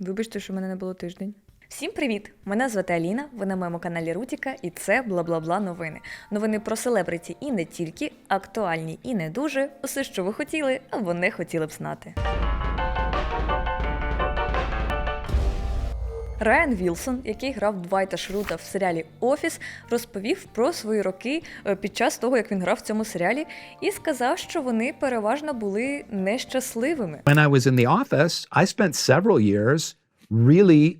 Вибачте, що мене не було тиждень. Всім привіт! Мене звати Аліна. Ви на моєму каналі Рутіка, і це бла бла бла новини. Новини про селебриті і не тільки, актуальні і не дуже. Усе, що ви хотіли, або не хотіли б знати. Райан Вілсон, який грав Двайта Шрута в серіалі Офіс, розповів про свої роки е, під час того, як він грав в цьому серіалі, і сказав, що вони переважно були нещасливими. When I was in the office, I spent several years really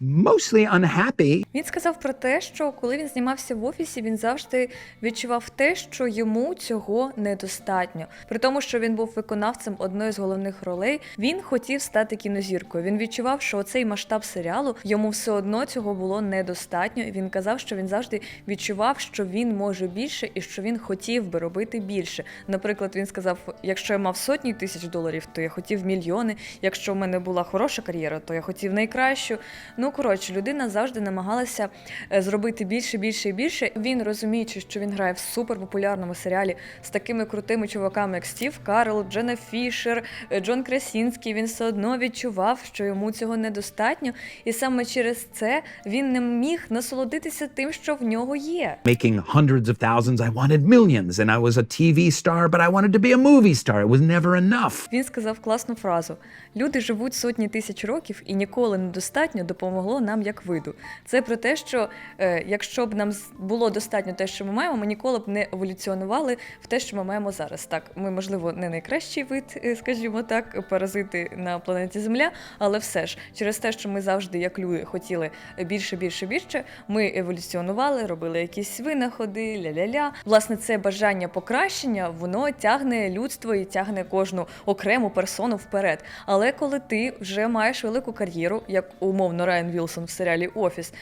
mostly unhappy. Він сказав про те, що коли він знімався в офісі, він завжди відчував те, що йому цього недостатньо. При тому, що він був виконавцем одної з головних ролей, він хотів стати кінозіркою. Він відчував, що цей масштаб серіалу йому все одно цього було недостатньо. І він казав, що він завжди відчував, що він може більше і що він хотів би робити більше. Наприклад, він сказав: якщо я мав сотні тисяч доларів, то я хотів мільйони. Якщо в мене була хороша кар'єра, то я хотів найкращу. Ну коротше, людина завжди намагалася е, зробити більше, більше і більше. Він розуміючи, що він грає в суперпопулярному серіалі з такими крутими чуваками, як Стів Карл, Джена Фішер, е, Джон Красінський. Він все одно відчував, що йому цього недостатньо, і саме через це він не міг насолодитися тим, що в нього є. Making hundreds of thousands, I wanted millions, and I was a TV star, but I wanted to be a movie star. It was never enough. Він сказав класну фразу: люди живуть сотні тисяч років, і ніколи недостатньо допомогло нам як виду. Це про те, що е, якщо б нам було достатньо те, що ми маємо, ми ніколи б не еволюціонували в те, що ми маємо зараз. Так, ми, можливо, не найкращий вид, е, скажімо так, паразити на планеті Земля, але все ж через те, що ми завжди, як люди, хотіли більше, більше, більше, ми еволюціонували, робили якісь винаходи, ля-ля-ля. Власне, це бажання покращення, воно тягне людство і тягне кожну окрему персону вперед. Але коли ти вже маєш велику кар'єру, як умовно Райан Вілсон в серіалі Офіс,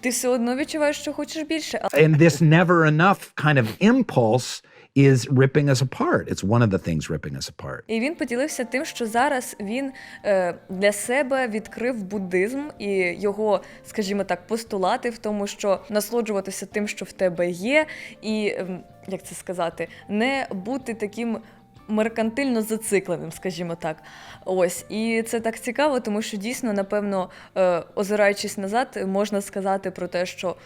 ти все одно відчуваєш, що хочеш більше. And this never enough kind of impulse is ripping us apart. It's one of the things ripping us apart. І він поділився тим, що зараз він е, для себе відкрив буддизм і його, скажімо так, постулати в тому, що насолоджуватися тим, що в тебе є, і ем, як це сказати, не бути таким. Меркантильно зацикленим, скажімо так. Ось і це так цікаво, тому що дійсно, напевно, е, озираючись назад, можна сказати про те, що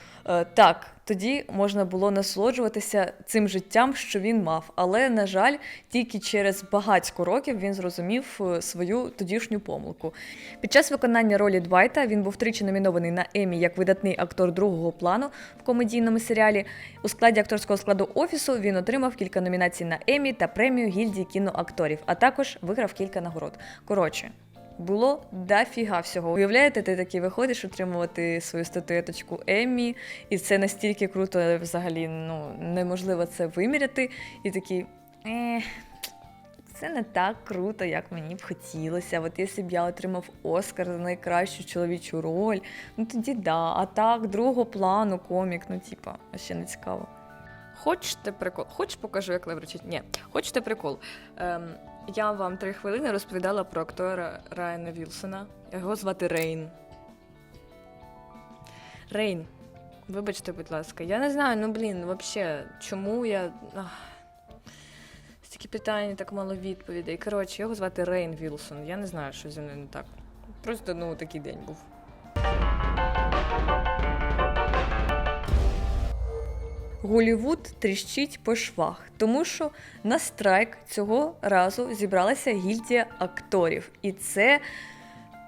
так, тоді можна було насолоджуватися цим життям, що він мав. Але, на жаль, тільки через багатько років він зрозумів е, свою тодішню помилку. Під час виконання ролі Двайта він був тричі номінований на Емі як видатний актор другого плану в комедійному серіалі. У складі акторського складу офісу він отримав кілька номінацій на Емі та премію гільдії кіноакторів, а також виграв кілька нагород. Коротше. Було дофіга всього. Уявляєте, ти такий виходиш отримувати свою статуеточку Еммі, і це настільки круто, взагалі ну, неможливо це виміряти. І такий. Це не так круто, як мені б хотілося. От якщо б я отримав Оскар за найкращу чоловічу роль, ну тоді да. А так, другого плану комік, ну типа, ще не цікаво. Хочете прикол? Хоч покажу, як левричить? Ні. Хочете прикол? Ем, я вам три хвилини розповідала про актора Райана Вілсона. Його звати Рейн. Рейн. Вибачте, будь ласка. Я не знаю, ну блін, взагалі, чому я. Ах. Стільки питань, так мало відповідей. Коротше, його звати Рейн Вілсон. Я не знаю, що зі мною не так. Просто ну такий день був. Голівуд тріщить по швах, тому що на страйк цього разу зібралася гільдія акторів, і це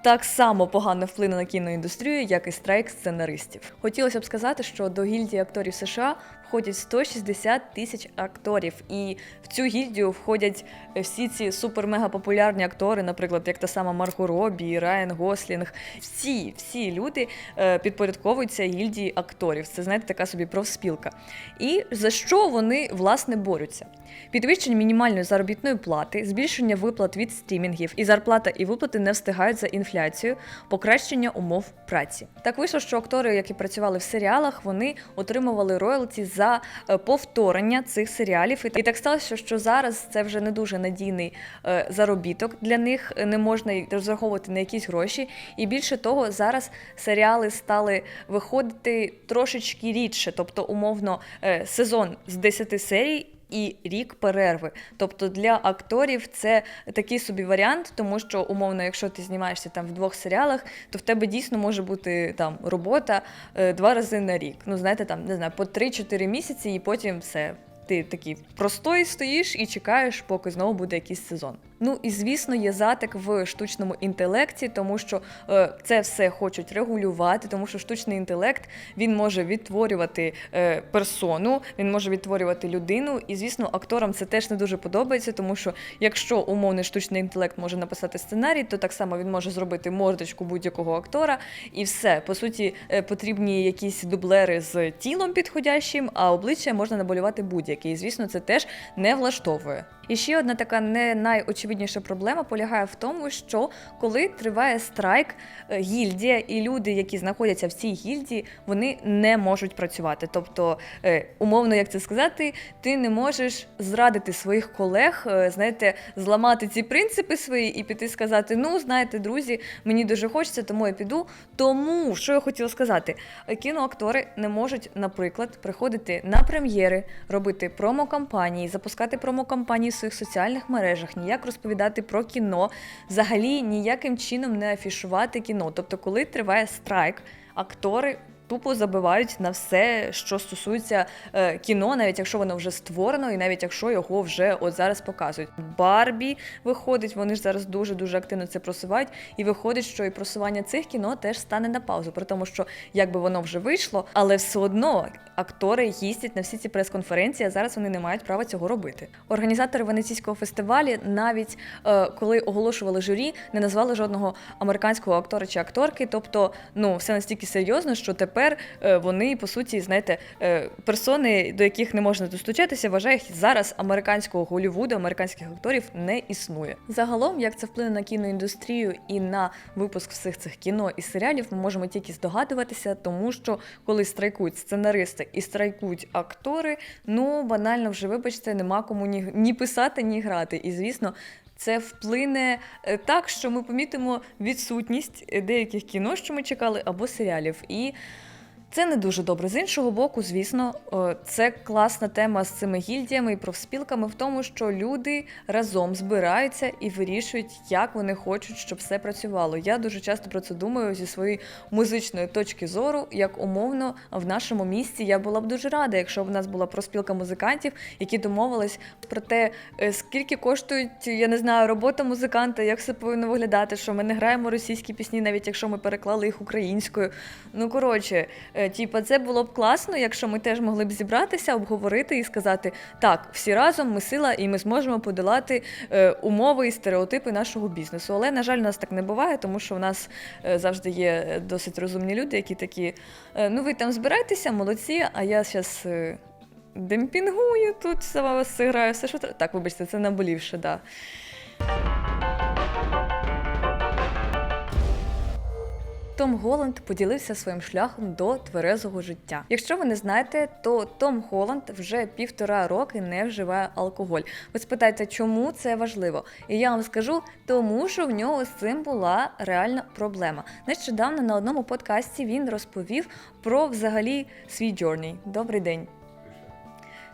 так само погано вплине на кіноіндустрію, як і страйк сценаристів. Хотілося б сказати, що до гільдії акторів США входять 160 тисяч акторів, і в цю гільдію входять всі ці супер-мега популярні актори, наприклад, як та сама Марго Робі, Райан Гослінг. Всі, всі люди е, підпорядковуються гільдії акторів. Це знаєте, така собі профспілка. І за що вони власне борються? Підвищення мінімальної заробітної плати, збільшення виплат від стрімінгів, і зарплата і виплати не встигають за інфляцією, покращення умов праці. Так вийшло, що актори, які працювали в серіалах, вони отримували роялті за е, повторення цих серіалів. І так сталося, що зараз це вже не дуже надійний е, заробіток для них, не можна розраховувати на якісь гроші. І більше того, зараз серіали стали виходити трошечки рідше, тобто, умовно, е, сезон з 10 серій. І рік перерви. Тобто для акторів це такий собі варіант, тому що умовно, якщо ти знімаєшся там в двох серіалах, то в тебе дійсно може бути там робота е, два рази на рік. Ну знаєте, там не знаю, по 3-4 місяці, і потім все. Ти такий простой стоїш і чекаєш, поки знову буде якийсь сезон. Ну і звісно, є затик в штучному інтелекті, тому що е, це все хочуть регулювати, тому що штучний інтелект він може відтворювати е, персону, він може відтворювати людину. І звісно, акторам це теж не дуже подобається, тому що якщо умовний штучний інтелект може написати сценарій, то так само він може зробити мордочку будь-якого актора, і все по суті е, потрібні якісь дублери з тілом підходящим, а обличчя можна наболювати будь-яке. І звісно, це теж не влаштовує. І ще одна така не найочевидніша проблема полягає в тому, що коли триває страйк, е, гільдія і люди, які знаходяться в цій гільдії, вони не можуть працювати. Тобто, е, умовно, як це сказати, ти не можеш зрадити своїх колег, е, знаєте, зламати ці принципи свої і піти сказати: ну, знаєте, друзі, мені дуже хочеться, тому я піду. Тому що я хотіла сказати, кіноактори не можуть, наприклад, приходити на прем'єри, робити промо-кампанії, запускати промо-кампанії в своїх соціальних мережах, ніяк розповідати про кіно, взагалі ніяким чином не афішувати кіно. Тобто, коли триває страйк, актори. Тупо забивають на все, що стосується е, кіно, навіть якщо воно вже створено, і навіть якщо його вже от зараз показують. Барбі виходить, вони ж зараз дуже дуже активно це просувають. І виходить, що і просування цих кіно теж стане на паузу, при тому, що якби воно вже вийшло, але все одно актори їздять на всі ці прес-конференції, а зараз вони не мають права цього робити. Організатори венеційського фестивалю, навіть е, коли оголошували журі, не назвали жодного американського актора чи акторки. Тобто, ну все настільки серйозно, що тепер е, вони по суті, знаєте, е, персони, до яких не можна достучатися, вважає зараз американського Голлівуду, американських акторів не існує. Загалом, як це вплине на кіноіндустрію і на випуск всіх цих кіно і серіалів, ми можемо тільки здогадуватися, тому що коли страйкують сценаристи і страйкують актори, ну банально вже вибачте, нема кому ні, ні писати, ні грати. І звісно. Це вплине е, так, що ми помітимо відсутність деяких кіно, що ми чекали, або серіалів. І це не дуже добре. З іншого боку, звісно, е, це класна тема з цими гільдіями і профспілками в тому, що люди разом збираються і вирішують, як вони хочуть, щоб все працювало. Я дуже часто про це думаю зі своєї музичної точки зору, як умовно в нашому місті я була б дуже рада, якщо б у нас була профспілка музикантів, які домовились про те, е, скільки коштують, я не знаю, робота музиканта, як все повинно виглядати, що ми не граємо російські пісні, навіть якщо ми переклали їх українською. Ну коротше, е, типа, це було б класно, якщо ми теж могли б зібратися, обговорити і сказати: так, всі разом ми сила, і ми зможемо подолати е, умови і стереотипи нашого бізнесу. Але на жаль, у нас так не буває, тому що в нас е, завжди є е, досить розумні люди, які такі: е, ну ви там збирайтеся, молодці, а я зараз. Е, Демпінгую тут, сама вас граю, все що. Так, вибачте, це наболівше, да. Том Голланд поділився своїм шляхом до тверезого життя. Якщо ви не знаєте, то Том Голланд вже півтора роки не вживає алкоголь. Ви спитаєте, чому це важливо? І я вам скажу, тому що в нього з цим була реальна проблема. Нещодавно на одному подкасті він розповів про взагалі свій джорній. Добрий день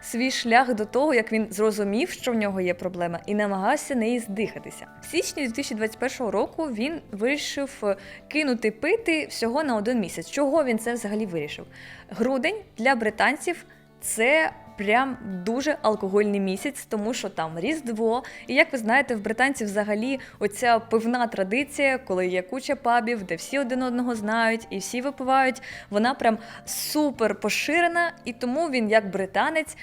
свій шлях до того, як він зрозумів, що в нього є проблема, і намагався неї здихатися. В січні 2021 року він вирішив е, кинути пити всього на один місяць. Чого він це взагалі вирішив? Грудень для британців це. Прям дуже алкогольний місяць, тому що там Різдво. І як ви знаєте, в британців взагалі оця пивна традиція, коли є куча пабів, де всі один одного знають і всі випивають, вона прям супер поширена. І тому він, як британець,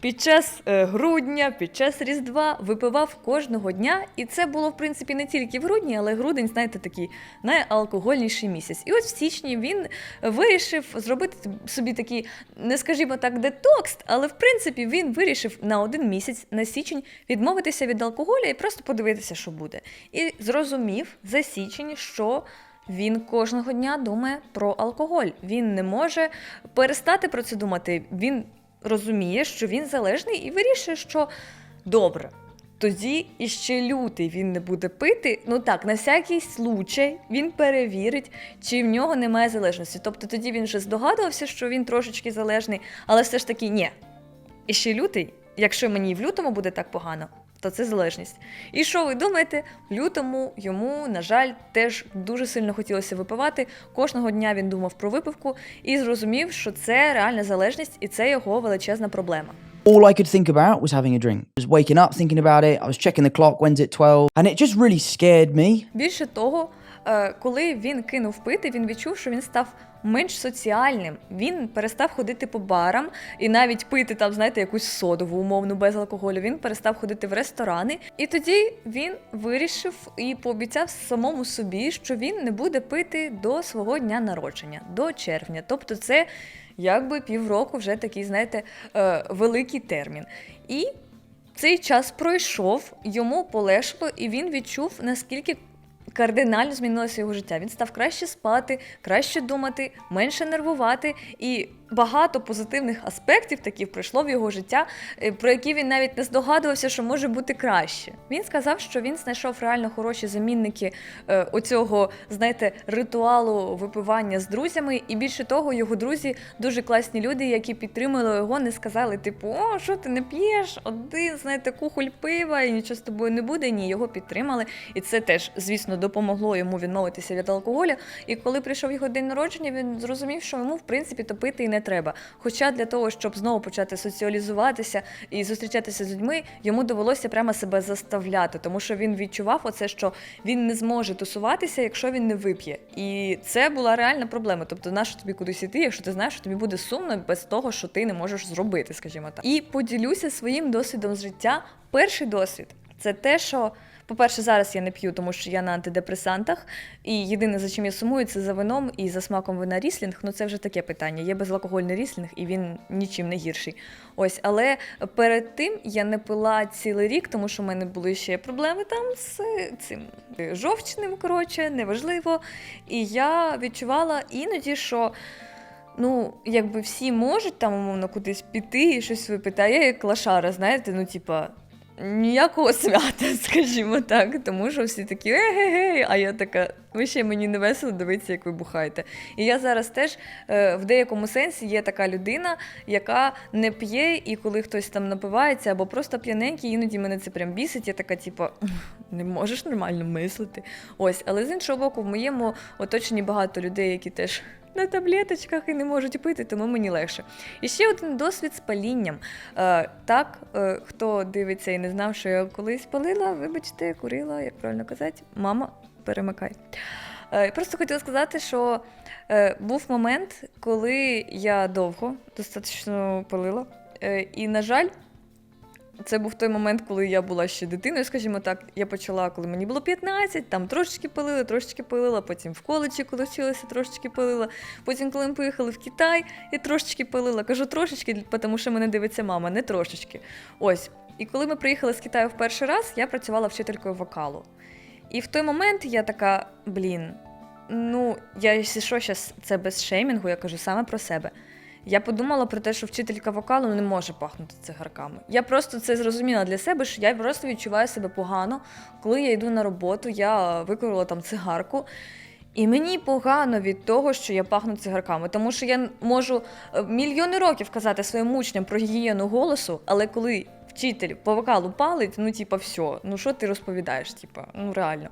під час е, грудня, під час Різдва випивав кожного дня, і це було в принципі не тільки в грудні, але грудень, знаєте, такий найалкогольніший місяць. І ось в січні він вирішив зробити собі такий, не скажімо так, детокс, але в принципі він вирішив на один місяць на січень відмовитися від алкоголю і просто подивитися, що буде. І зрозумів за січень, що. Він кожного дня думає про алкоголь. Він не може перестати про це думати. Він розуміє, що він залежний і вирішує, що добре. Тоді іще лютий він не буде пити. Ну так, на всякий случай він перевірить, чи в нього немає залежності. Тобто тоді він вже здогадувався, що він трошечки залежний, але все ж таки ні. Іще лютий якщо мені в лютому буде так погано, то це залежність. І що ви думаєте? В лютому йому, на жаль, теж дуже сильно хотілося випивати. Кожного дня він думав про випивку і зрозумів, що це реальна залежність, і це його величезна проблема. All I could think about was having a drink. Just waking up thinking about it. I was checking the clock, when's it 12? And it just really scared me. Більше того, е, коли він кинув пити, він відчув, що він став менш соціальним. Він перестав ходити по барам і навіть пити там, знаєте, якусь содову умовну без алкоголю. Він перестав ходити в ресторани. І тоді він вирішив і пообіцяв самому собі, що він не буде пити до свого дня народження, до червня. Тобто, це якби півроку вже такий, знаєте, е, великий термін. І цей час пройшов, йому полегшило, і він відчув, наскільки кардинально змінилося його життя. Він став краще спати, краще думати, менше нервувати, і багато позитивних аспектів таких прийшло в його життя, е, про які він навіть не здогадувався, що може бути краще. Він сказав, що він знайшов реально хороші замінники е, оцього, знаєте, ритуалу випивання з друзями, і більше того, його друзі дуже класні люди, які підтримали його, не сказали, типу, о, що ти не п'єш? Один, знаєте, кухоль пива, і нічого з тобою не буде. Ні, його підтримали. І це теж, звісно, допомогло йому відмовитися від алкоголю. І коли прийшов його день народження, він зрозумів, що йому в принципі топити і не треба. Хоча для того, щоб знову почати соціалізуватися і зустрічатися з людьми, йому довелося прямо себе заставляти, тому що він відчував оце, що він не зможе тусуватися, якщо він не вип'є. І це була реальна проблема. Тобто, нащо тобі кудись іти, якщо ти знаєш, що тобі буде сумно без того, що ти не можеш зробити, скажімо так. І поділюся своїм досвідом з життя. Перший досвід це те, що. По-перше, зараз я не п'ю, тому що я на антидепресантах. І єдине, за чим я сумую, це за вином і за смаком вина ріслінг. Ну це вже таке питання. Є безалкогольний ріслінг, і він нічим не гірший. Ось, але перед тим я не пила цілий рік, тому що в мене були ще проблеми там з цим жовчним, коротше, неважливо. І я відчувала іноді, що. Ну, якби всі можуть там умовно кудись піти і щось випити, а я як лошара, знаєте, ну, типа, ніякого свята, скажімо так, тому що всі такі ге-ге-ге, а я така, ви ще мені не весело дивитися, як ви бухаєте. І я зараз теж е, в деякому сенсі є така людина, яка не п'є, і коли хтось там напивається або просто п'яненький, іноді мене це прям бісить. Я така, типу, не можеш нормально мислити. Ось, але з іншого боку, в моєму оточенні багато людей, які теж. На таблеточках і не можуть пити, тому мені легше. І ще один досвід з палінням. Е, так, е, хто дивиться і не знав, що я колись палила, вибачте, курила, як правильно казати, мама, перемикай. Е, просто хотіла сказати, що був момент, коли я довго достатньо палила. І, на жаль, це був той момент, коли я була ще дитиною, скажімо так. Я почала, коли мені було 15, там трошечки пилила, трошечки пилила, потім в коледжі, коли вчилася, трошечки пилила. Потім, коли ми поїхали в Китай, я трошечки пилила. Кажу трошечки, тому що мене дивиться мама, не трошечки. Ось. І коли ми приїхали з Китаю в перший раз, я працювала вчителькою вокалу. І в той момент я така, блін, ну, я що, щас це без шеймінгу, я кажу саме про себе. Я подумала про те, що вчителька вокалу не може пахнути цигарками. Я просто це зрозуміла для себе, що я просто відчуваю себе погано, коли я йду на роботу, я викурила там цигарку. І мені погано від того, що я пахну цигарками, тому що я можу е, мільйони років казати своїм учням про гігієну голосу, але коли вчитель по вокалу палить, ну типа, все, ну що ти розповідаєш? Типа, ну реально.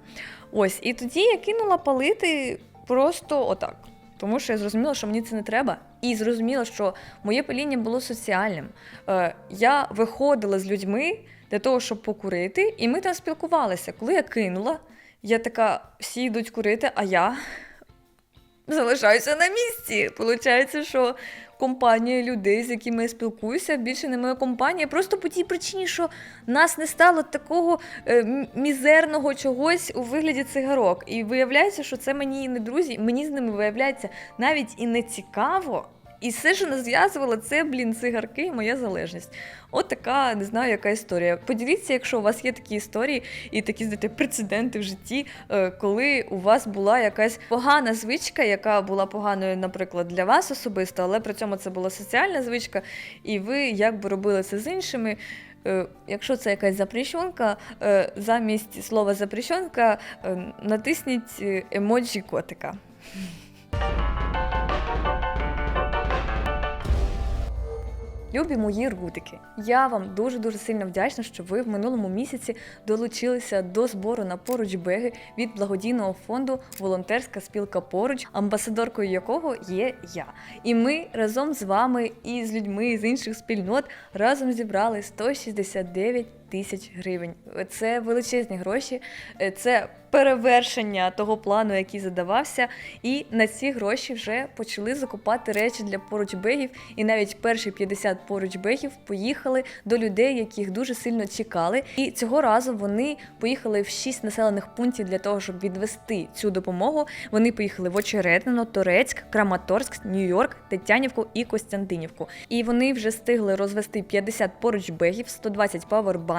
Ось, і тоді я кинула палити просто отак. Тому що я зрозуміла, що мені це не треба, і зрозуміла, що моє паління було соціальним. Е, я виходила з людьми для того, щоб покурити, і ми там спілкувалися. Коли я кинула, я така, всі йдуть курити, а я залишаюся на місці. Получається, що компанія людей, з якими я спілкуюся, більше не моя компанія. Просто по тій причині, що нас не стало такого е, мізерного чогось у вигляді цигарок. І виявляється, що це мені і не друзі, мені з ними виявляється навіть і не цікаво. І все, що нас зв'язувало, це, блін, цигарки і моя залежність. От така, не знаю, яка історія. Поділіться, якщо у вас є такі історії і такі знаєте, прецеденти в житті, е, коли у вас була якась погана звичка, яка була поганою, наприклад, для вас особисто, але при цьому це була соціальна звичка, і ви як би робили це з іншими. Е, Якщо це якась запрещенка, е, замість слова запрещенка натисніть емоджі котика. Любі мої рудики, я вам дуже дуже сильно вдячна, що ви в минулому місяці долучилися до збору на поруч беги від благодійного фонду Волонтерська спілка поруч, амбасадоркою якого є я. І ми разом з вами і з людьми з інших спільнот разом зібрали 169 тисяч гривень. Це величезні гроші, е, це перевершення того плану, який задавався. І на ці гроші вже почали закупати речі для поручбегів. І навіть перші 50 поручбегів поїхали до людей, яких дуже сильно чекали. І цього разу вони поїхали в 6 населених пунктів для того, щоб відвести цю допомогу. Вони поїхали в Очеретино, Торецьк, Краматорськ, Нью-Йорк, Тетянівку і Костянтинівку. І вони вже встигли розвести 50 поручбегів, 120 павербанків,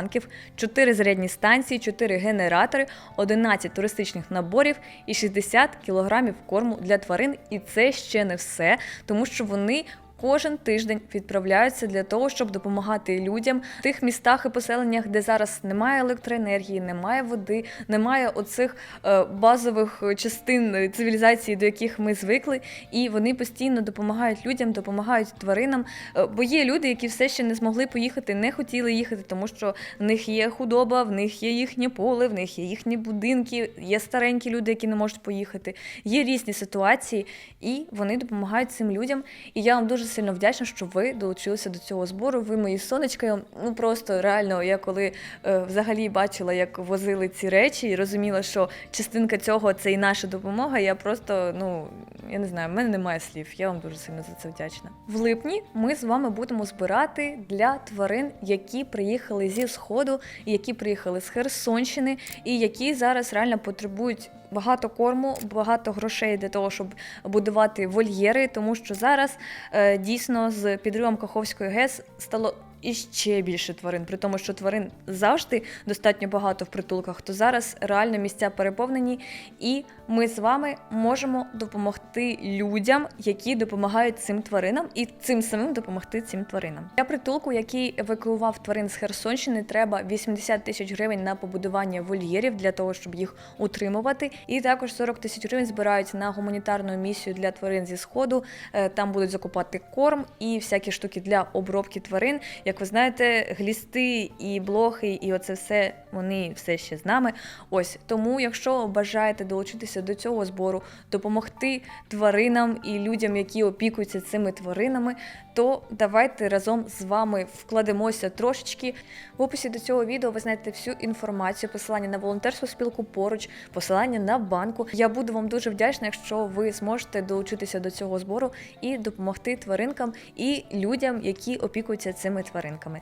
4 зарядні станції, 4 генератори, 11 туристичних наборів і 60 кілограмів корму для тварин. І це ще не все, тому що вони. Кожен тиждень відправляються для того, щоб допомагати людям в тих містах і поселеннях, де зараз немає електроенергії, немає води, немає оцих е, базових частин цивілізації, до яких ми звикли, і вони постійно допомагають людям, допомагають тваринам. Е, бо є люди, які все ще не змогли поїхати, не хотіли їхати, тому що в них є худоба, в них є їхнє поле, в них є їхні будинки, є старенькі люди, які не можуть поїхати. Є різні ситуації, і вони допомагають цим людям. І я вам дуже сильно вдячна, що ви долучилися до цього збору. Ви мої сонечка. Ну просто реально, я коли е, взагалі бачила, як возили ці речі, і розуміла, що частинка цього це і наша допомога. Я просто, ну я не знаю, в мене немає слів. Я вам дуже сильно за це вдячна. В липні ми з вами будемо збирати для тварин, які приїхали зі сходу, які приїхали з Херсонщини, і які зараз реально потребують багато корму, багато грошей для того, щоб будувати вольєри, тому що зараз е, дійсно з підривом Каховської ГЕС стало. І ще більше тварин, при тому, що тварин завжди достатньо багато в притулках, то зараз реально місця переповнені, і ми з вами можемо допомогти людям, які допомагають цим тваринам, і цим самим допомогти цим тваринам. Для притулку, який евакуював тварин з Херсонщини, треба 80 тисяч гривень на побудування вольєрів для того, щоб їх утримувати. І також 40 тисяч гривень збирають на гуманітарну місію для тварин зі сходу. Е, Там будуть закупати корм і всякі штуки для обробки тварин. Як ви знаєте, глісти і блохи, і оце все вони все ще з нами. Ось тому, якщо бажаєте долучитися до цього збору, допомогти тваринам і людям, які опікуються цими тваринами, то давайте разом з вами вкладемося трошечки. В описі до цього відео ви знайдете всю інформацію, посилання на волонтерську спілку поруч, посилання на банку. Я буду вам дуже вдячна, якщо ви зможете долучитися до цього збору і допомогти тваринкам і людям, які опікуються цими тваринками.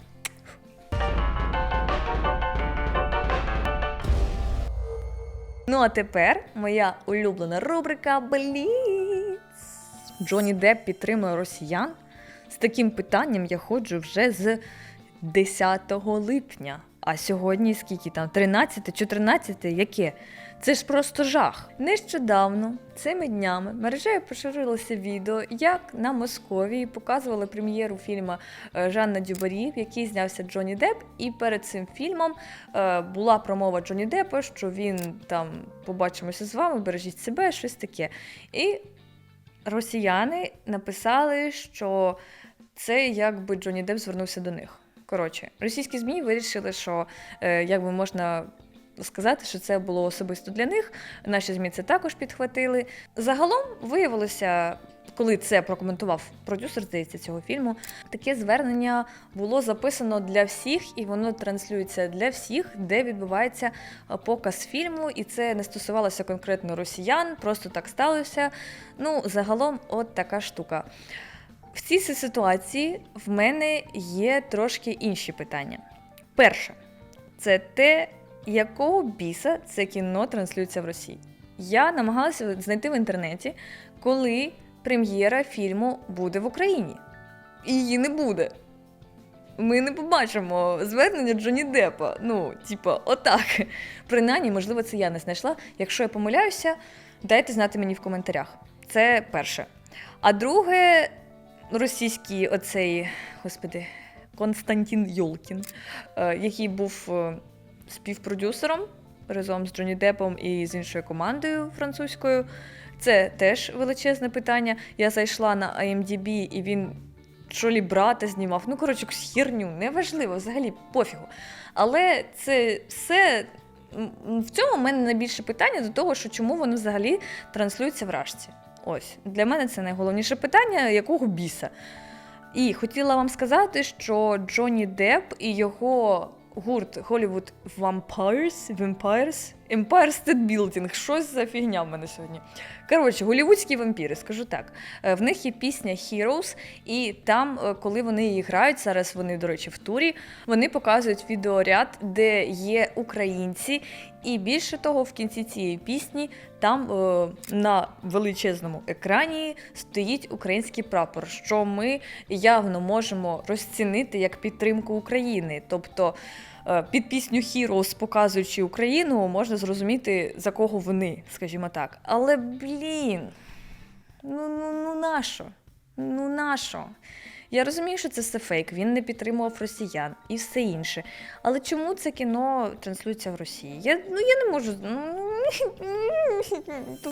Ну а тепер моя улюблена рубрика Бліц. Джонні Депп підтримує росіян. З таким питанням я ходжу вже з 10 липня. А сьогодні скільки там? 13, 14, яке? Це ж просто жах. Нещодавно, цими днями, мережею поширилося відео, як на Московії показували прем'єру фільму е, Жанна Дюбарі, в якій знявся Джонні Депп. І перед цим фільмом е, була промова Джонні Деппа, що він там побачимося з вами, бережіть себе, щось таке. І росіяни написали, що це якби Джонні Депп звернувся до них. Коротше, російські ЗМІ вирішили, що е, якби можна сказати, що це було особисто для них. Наші ЗМІ це також підхватили. Загалом виявилося. Коли це прокоментував продюсер, здається, цього фільму, таке звернення було записано для всіх, і воно транслюється для всіх, де відбувається показ фільму, і це не стосувалося конкретно росіян, просто так сталося. Ну, загалом, от така штука. В цій ситуації в мене є трошки інші питання. Перше, це те, якого біса це кіно транслюється в Росії. Я намагалася знайти в інтернеті, коли прем'єра фільму буде в Україні. І її не буде. Ми не побачимо звернення Джонні Деппа. Ну, типа, отак. Принаймні, можливо, це я не знайшла. Якщо я помиляюся, дайте знати мені в коментарях. Це перше. А друге, російський оцей, господи, Константин Йолкін, е, який був е, співпродюсером разом з Джонні Деппом і з іншою командою французькою. Це теж величезне питання. Я зайшла на IMDb, і він що лі брата знімав. Ну, коротше, херню, неважливо, взагалі пофігу. Але це все. В цьому в мене найбільше питання до того, що чому воно взагалі транслюється в рашці. Ось для мене це найголовніше питання, якого біса. І хотіла вам сказати, що Джонні Депп і його гурт Hollywood Vampires, Vampires, Empire State Building, щось за фігня в мене сьогодні. Коротше, голівудські вампіри, скажу так. Е, В них є пісня Heroes, і там, е, коли вони її грають, зараз вони, до речі, в турі, вони показують відеоряд, де є українці, і більше того, в кінці цієї пісні там е, на величезному екрані стоїть український прапор, що ми явно можемо розцінити як підтримку України. Тобто під пісню Heroes, показуючи Україну, можна зрозуміти, за кого вони, скажімо так. Але блін, ну ну ну нащо? Ну нащо? Я розумію, що це все фейк, він не підтримував росіян і все інше. Але чому це кіно транслюється в Росії? Я, ну я не можу.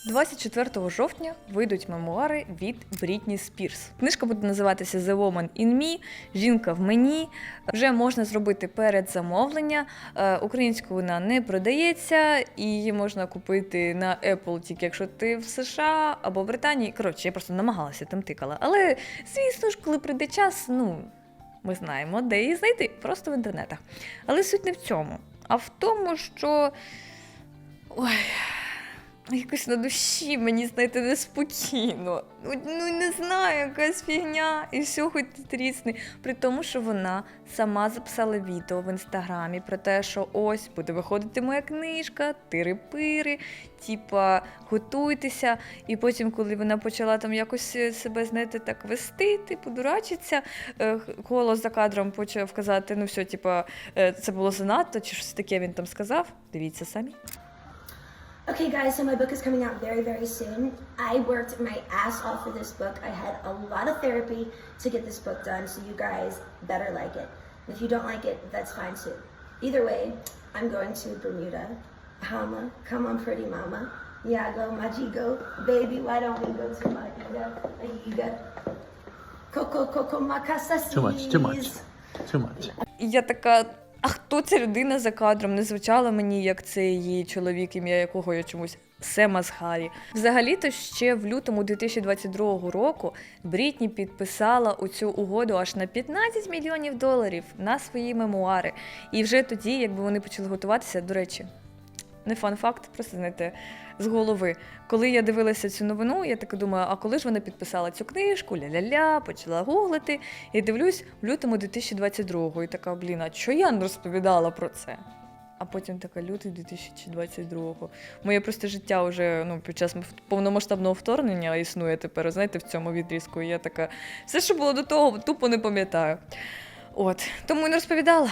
24 жовтня вийдуть мемуари від Брітні Спірс. Книжка буде називатися The Woman in Me, Жінка в мені. Вже можна зробити передзамовлення. Е, Українською вона не продається, і її можна купити на Apple, тільки якщо ти в США або в Британії. Коротше, я просто намагалася там тикала. Але звісно ж, коли прийде час, ну ми знаємо, де її знайти, просто в інтернетах. Але суть не в цьому, а в тому, що. Ой. Якось на душі мені знаєте неспокійно. Ну, ну не знаю, якась фігня, і все хоч трісне. При тому, що вона сама записала відео в інстаграмі про те, що ось буде виходити моя книжка, тири-пири, типа готуйтеся. І потім, коли вона почала там якось е, себе, знаєте, так вести, типу, дурачиться, е, голос за кадром почав казати, ну все, типа, е, це було занадто, чи щось таке він там сказав. Дивіться самі. Okay, guys, so my book is coming out very, very soon. I worked my ass off for this book. I had a lot of therapy to get this book done, so you guys better like it. If you don't like it, that's fine too. Either way, I'm going to Bermuda. Bahama, come on, pretty mama. Yago, Majigo, baby, why don't we go to Majiga, Ayiga? Coco, Coco, Macasa, Too much, too much. Too much. І я така. А хто ця людина за кадром? Не звучала мені, як це її чоловік, ім'я якого я чомусь Сема з Гаррі. Взагалі-то ще в лютому 2022 року Брітні підписала у цю угоду аж на 15 мільйонів доларів на свої мемуари. І вже тоді, якби вони почали готуватися, до речі, не фан-факт, просто знаєте, з голови. Коли я дивилася цю новину, я так думаю, а коли ж вона підписала цю книжку, ля-ля-ля, почала гуглити, і дивлюсь в лютому 2022-го, і така, блін, а що я не розповідала про це? А потім така лютий 2022-го. Моє просто життя вже ну, під час повномасштабного вторгнення існує тепер, знаєте, в цьому відрізку. І я така, все, що було до того, тупо не пам'ятаю. От, тому і не розповідала,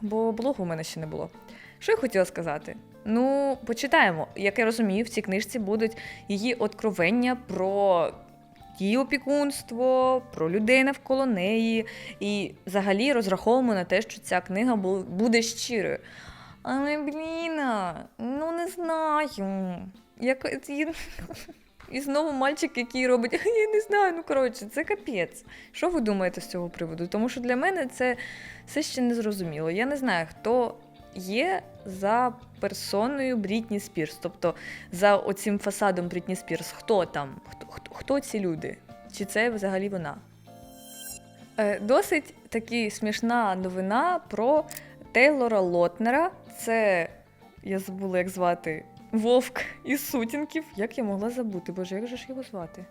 бо блогу у мене ще не було. Що я хотіла сказати? Ну, почитаємо. Як я розумію, в цій книжці будуть її откровення про її опікунство, про людей навколо неї. І взагалі розраховуємо на те, що ця книга буде щирою. Але, блін, ну не знаю. Як... і- знову мальчик, який робить, я не знаю, ну коротше, це капець. Що ви думаєте з цього приводу? Тому що для мене це все ще не зрозуміло. Я не знаю, хто є за персоною Брітні Спірс, тобто за оцим фасадом Брітні Спірс. Хто там? Хто, хто, хто ці люди? Чи це взагалі вона? Е, досить таки смішна новина про Тейлора Лотнера. Це я забула, як звати Вовк із сутінків. Як я могла забути? Боже, як же ж його звати?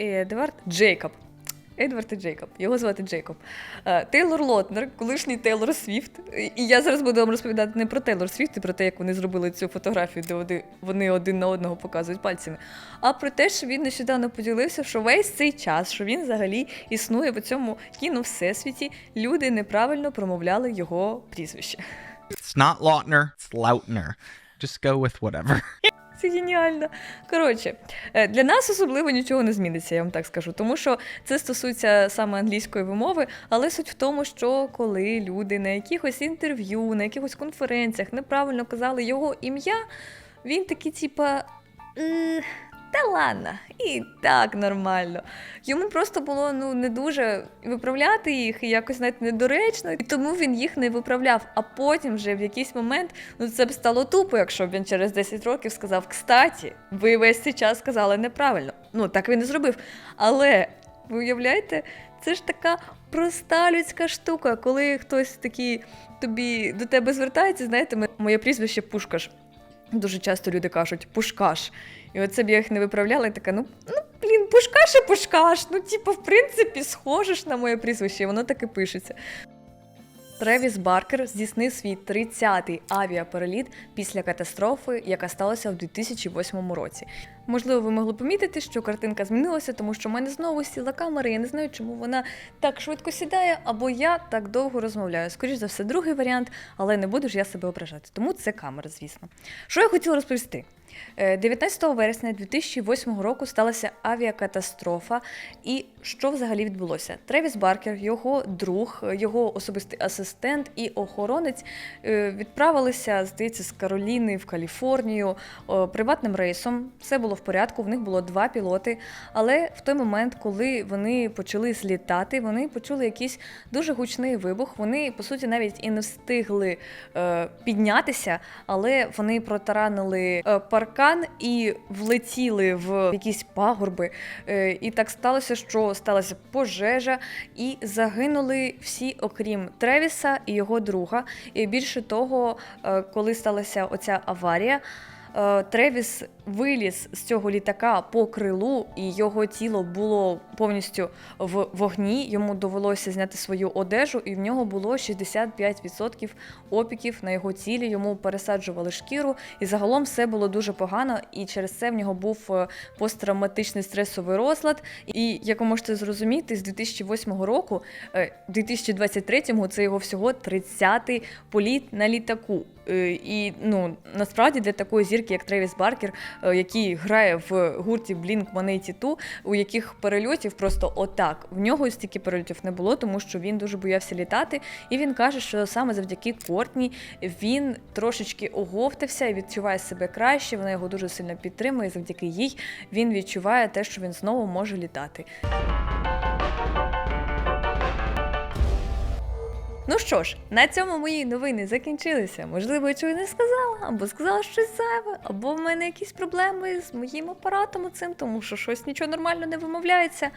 Едвард Джейкоб. Едвард і Джейкоб. Його звати Джейкоб. Е, Тейлор Лотнер, колишній Тейлор Свіфт. І- я зараз буду вам розповідати не про Тейлор Свіфт і про те, як вони зробили цю фотографію, де вони- вони один на одного показують пальцями, а про те, що він нещодавно поділився, що весь цей час, що він взагалі існує в цьому кіно всесвіті, люди неправильно промовляли його прізвище. It's not Lautner, it's Lautner. Just go with whatever. Це геніально. Коротше, е, для нас особливо нічого не зміниться, я вам так скажу, тому що це стосується саме англійської вимови, але суть в тому, що коли люди на якихось інтерв'ю, на якихось конференціях неправильно казали його ім'я, він такий, типа. «Е, Та ладно, і так нормально. Йому просто було ну не дуже виправляти їх і якось навіть недоречно, і тому він їх не виправляв. А потім вже в якийсь момент ну це б стало тупо, якщо б він через 10 років сказав: Кстаті, ви весь цей час сказали неправильно. Ну так він і зробив. Але ви уявляєте, це ж така проста людська штука, коли хтось такий тобі до тебе звертається, знаєте, моє прізвище Пушкаш. Дуже часто люди кажуть Пушкаш. І от б я їх не виправляла, і така, ну, ну блін, Пушкаш і Пушкаш. Ну, типу, в принципі, схожеш на моє прізвище, і воно так і пишеться. Тревіс Баркер здійснив свій 30-й авіапереліт після катастрофи, яка сталася в 2008 році. Можливо, ви могли помітити, що картинка змінилася, тому що в мене знову сіла камера. Я не знаю, чому вона так швидко сідає, або я так довго розмовляю. Скоріш за все, другий варіант, але не буду ж я себе ображати. Тому це камера, звісно. Що я хотіла розповісти? Е, 19 вересня 2008 року сталася авіакатастрофа. І що взагалі відбулося? Тревіс Баркер, його друг, його особистий асистент і охоронець е, відправилися, здається, з Кароліни в Каліфорнію приватним рейсом. Все було в порядку, в них було два пілоти. Але в той момент, коли вони почали злітати, вони почули якийсь дуже гучний вибух. Вони, по суті, навіть і не встигли е, піднятися, але вони протаранили е, паркан і влетіли в якісь пагорби. Е, і так сталося, що сталася пожежа, і загинули всі, окрім Тревіса і його друга. І більше того, е, коли сталася оця аварія. е, Тревіс виліз з цього літака по крилу, і його тіло було повністю в вогні. Йому довелося зняти свою одежу, і в нього було 65% опіків на його тілі. Йому пересаджували шкіру, і загалом все було дуже погано. І через це в нього був е, посттравматичний стресовий розлад. І як ви можете зрозуміти, з 2008 року, е, 2023-му це його всього 30-й політ на літаку. Е, І ну насправді для такої зірки, як Тревіс Баркер, е, який грає в гурті Blink-182, у яких перельотів просто отак. В нього стільки перельотів не було, тому що він дуже боявся літати. І він каже, що саме завдяки Кортні він трошечки оговтався і відчуває себе краще. Вона його дуже сильно підтримує. і Завдяки їй він відчуває те, що він знову може літати. Ну що ж, на цьому мої новини закінчилися. Можливо, я чого не сказала, або сказала щось зайве, або в мене якісь проблеми з моїм апаратом цим, тому що щось нічого нормально не вимовляється.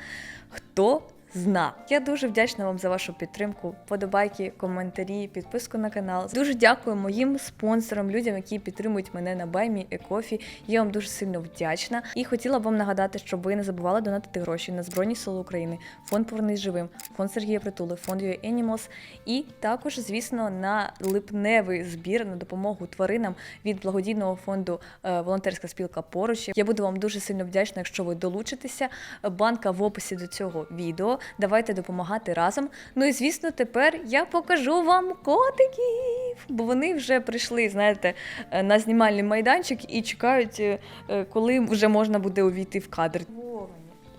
Хто зна. Я дуже вдячна вам за вашу підтримку, подобайки, коментарі, підписку на канал. Дуже дякую моїм спонсорам, людям, які підтримують мене на Баймі і Кофі. Я вам дуже сильно вдячна. І хотіла б вам нагадати, щоб ви не забували донатити гроші на Збройні Сили України, фонд Повернись живим, фонд Сергія Притули, фонд UA Animals і також, звісно, на липневий збір на допомогу тваринам від благодійного фонду е, Волонтерська спілка поруч. Я буду вам дуже сильно вдячна, якщо ви долучитеся. Банка в описі до цього відео. Давайте допомагати разом. Ну і звісно, тепер я покажу вам котиків, бо вони вже прийшли, знаєте, е, на знімальний майданчик і чекають, е, е, коли вже можна буде увійти в кадр. Ой,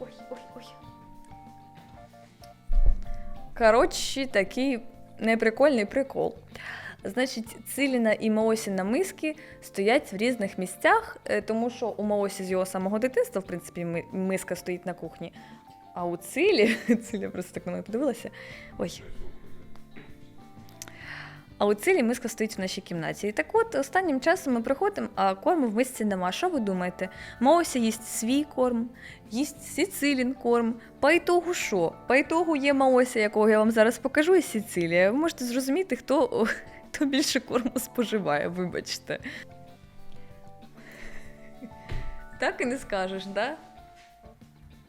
ой, ой. Коротше, такий неприкольний прикол. Значить, Циліна і Маосіна миски стоять в різних місцях, тому що у Маосі з його самого дитинства, в принципі, миска стоїть на кухні. А у Цилі, Циля просто так на мене подивилася. Ой. А у цілі миска стоїть в нашій кімнаті. І так от останнім часом ми приходимо, а корму в мисці нема. Що ви думаєте? Маося їсть свій корм, їсть Сіцилін корм. По ітогу що? По є Маося, якого я вам зараз покажу, і Сіцилія. Ви можете зрозуміти, хто, хто більше корму споживає, вибачте. Так і не скажеш, да?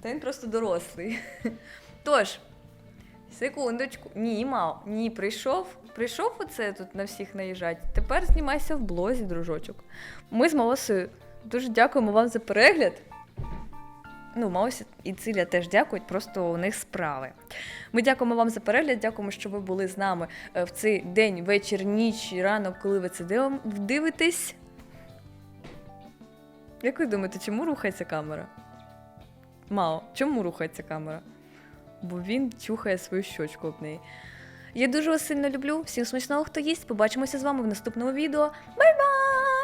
Та він просто дорослий. Тож, Секундочку. Ні, Мао, ні, прийшов. Прийшов оце тут на всіх наїжджать. Тепер знімайся в блозі, дружочок. Ми з Маосою дуже дякуємо вам за перегляд. Ну, Маося і Циля теж дякують, просто у них справи. Ми дякуємо вам за перегляд, дякуємо, що ви були з нами е, в цей день, вечір, ніч, ранок, коли ви це дивитесь. Як ви думаєте, чому рухається камера? Мао, чому рухається камера? бо він чухає свою щочку об неї. Я дуже вас сильно люблю. Всім смачного, хто їсть. Побачимося з вами в наступному відео. Бай-бай!